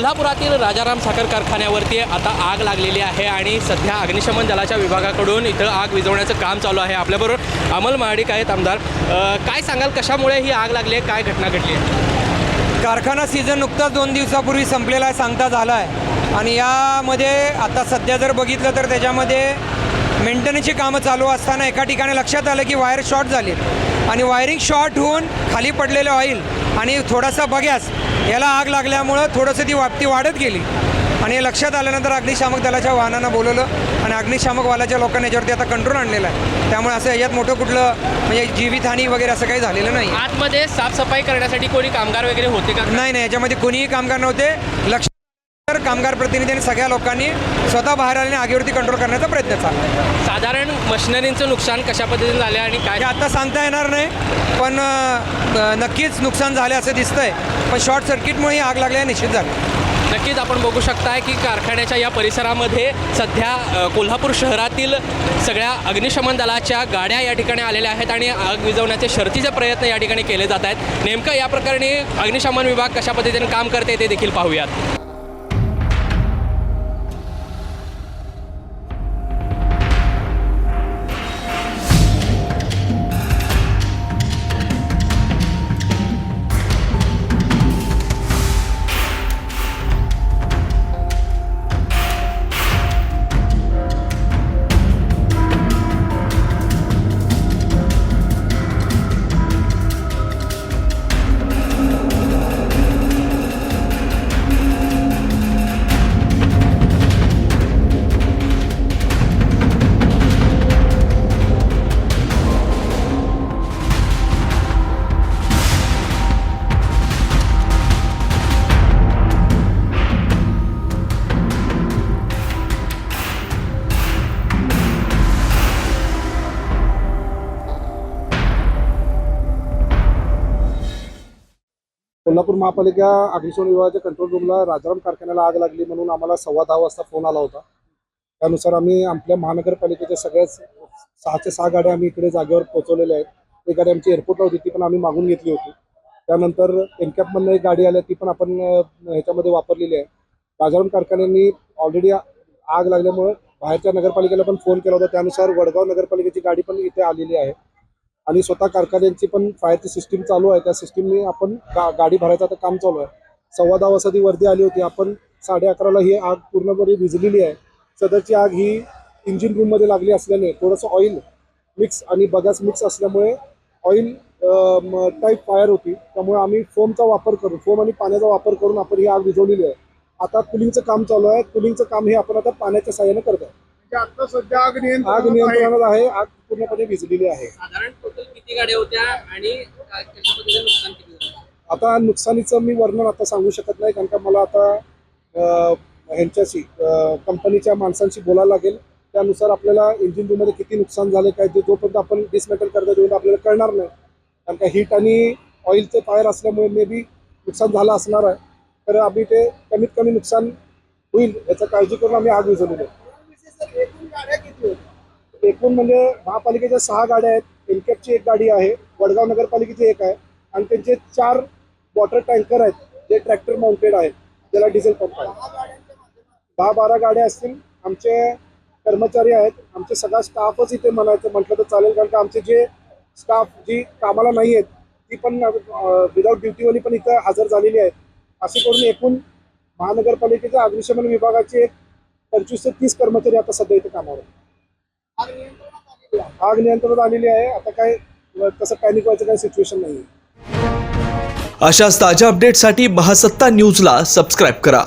कोल्हापुरातील राजाराम साखर कारखान्यावरती आता आग लागलेली आहे आणि सध्या अग्निशमन दलाच्या विभागाकडून इथं आग विझवण्याचं काम चालू आहे. आपल्याबरोबर अमल महाडिक आहेत आमदार. काय सांगाल कशामुळे ही आग लागली आहे? काय घटना घडली आहे? कारखाना सीझन नुकताच दोन दिवसापूर्वी संपलेला आहे सांगता झाला आहे. आणि यामध्ये आता सध्या जर बघितलं तर त्याच्यामध्ये मेंटेनन्सची कामं चालू असताना एका ठिकाणी लक्षात आलं की वायर शॉर्ट झाली. आणि वायरिंग शॉर्ट होऊन खाली पडलेलं ऑइल आणि थोडासा बघ्यास याला आग लागल्यामुळं थोडंसं ती वापती वाढत गेली. आणि हे लक्षात आल्यानंतर अग्निशामक दलाच्या वाहनांना बोलवलं आणि अग्निशामक वालाच्या लोकांनी याच्यावरती आता कंट्रोल आणलेला आहे. त्यामुळे असं याच्यात मोठं कुठलं म्हणजे जीवितहानी वगैरे असं काही झालेलं नाही. आतमध्ये साफसफाई करण्यासाठी कोणी कामगार वगैरे होते का? नाही नाही याच्यामध्ये कोणीही कामगार नव्हते. लक्ष कामगार प्रतिनिधी आणि सगळ्या लोकांनी स्वतः बाहेर आल्याने आगीवरती कंट्रोल करण्याचा प्रयत्न चालला. साधारण मशिनरींचं नुकसान कशा पद्धतीने झालं आणि काय? हे आता सांगता येणार नाही पण नक्कीच नुकसान झाले असं दिसतंय. पण शॉर्ट सर्किटमुळे ही आग लागल्या निश्चित झाली. नक्कीच आपण बघू शकताय की कारखान्याच्या या परिसरामध्ये सध्या कोल्हापूर शहरातील सगळ्या अग्निशमन दलाच्या गाड्या या ठिकाणी आलेल्या आहेत आणि आग विझवण्याचे शर्थीचे प्रयत्न या ठिकाणी केले जात आहेत. नेमकं या प्रकरणी अग्निशमन विभाग कशा पद्धतीने काम करते ते देखील पाहूयात. कोल्हापूर महापालिका अग्निशमन विभागाच्या कंट्रोल रूमला राजाराम कारखान्याला आग लागली म्हणून आम्हाला सव्वा दहा वाजता फोन आला होता. त्यानुसार आम्ही आपल्या महानगरपालिकेच्या सगळ्याच सहाच्या सहा गाड्या आम्ही इकडे जागेवर पोहोचवलेल्या आहेत. एक गाडी आमची एअरपोर्टला होती ती पण आम्ही मागून घेतली होती. त्यानंतर एनकॅपमधनं एक गाडी आली ती पण आपण ह्याच्यामध्ये वापरलेली आहे. राजाराम कारखान्यांनी ऑलरेडी आग लागल्यामुळे बाहेरच्या नगरपालिकेला पण फोन केला होता. त्यानुसार वडगाव नगरपालिकेची गाडी पण इथे आलेली आहे. आणि स्वतः कारखान्यांची पण फायरची सिस्टीम चालू आहे. त्या सिस्टीमने आपण गा गाडी भरायचं आता काम चालू आहे. सव्वा दहा वाजता ती वर्दी आली होती. आपण साडे अकराला ही आग पूर्णपणे भिजलेली आहे. सदरची आग ही इंजिन रूममध्ये लागली असल्याने थोडंसं ऑइल मिक्स आणि बगॅस मिक्स असल्यामुळे ऑइल टाईप फायर होती. त्यामुळे आम्ही फोमचा वापर करून फोम आणि पाण्याचा वापर करून आपण ही आग विझवलेली आहे. आता कुलिंगचं काम चालू आहे. कुलिंगचं काम हे आपण आता पाण्याच्या साह्याने करत आहे म्हणजे आता सध्या आग आग नियंत्रणात आहे. नियंत्रणात आहे. आग पूर्णपणे विझलेली आहे. साधारण टोटल किती गाड्या होत्या आणि कशा पद्धतीने नुकसान किती झालं आता नुकसानीचं मी वर्णन आता सांगू शकत नाही कारण का मला आता अ, ह्यांच्याशी अ, कंपनीच्या माणसांशी बोलायला लागेल. त्यानुसार आपल्याला इंजिन रूममध्ये किती नुकसान झाले काय ते जोपर्यंत आपण डिसमेटल करता तेव्हा आपल्याला कळणार नाही. कारण का हीट आणि ऑइलचे फायर असल्यामुळे मे बी नुकसान झालं असणार आहे. तर आम्ही ते कमीत कमी नुकसान होईल याचा काळजी करून आम्ही आग विझवलेली आहे एकूण गाड्या किती होत्या? एकूण म्हणजे महापालिकेच्या सहा गाड्या आहेत. एनकॅपची एक गाडी आहे वडगाव नगरपालिकेची एक आहे आणि त्यांचे चार वॉटर टँकर आहेत जे ट्रॅक्टर माउंटेड आहेत ज्याला डिझेल पंप आहे. दहा बारा गाड्या असतील आमचे कर्मचारी आहेत आमचे सगळा स्टाफच इथे म्हणायचं म्हटलं तर चालेल कारण का आमचे जे स्टाफ जी कामाला नाही आहेत ती पण विदाऊट ड्युटीवाली पण इथं हजर झालेली आहेत असे करून एकूण महानगरपालिकेच्या अग्निशमन विभागाचे एक पंचवीस ते तीस कर्मचारी आता सध्या इथे कामावर आहेत आग नियंत्रणात आलेली आहे. आग नियंत्रणात आलेली आहे. आता काय तसं पॅनिक व्हायचं काही सिच्युएशन नाही अशाच ताज्या अपडेटसाठी महासत्ता न्यूजला सबस्क्राईब करा.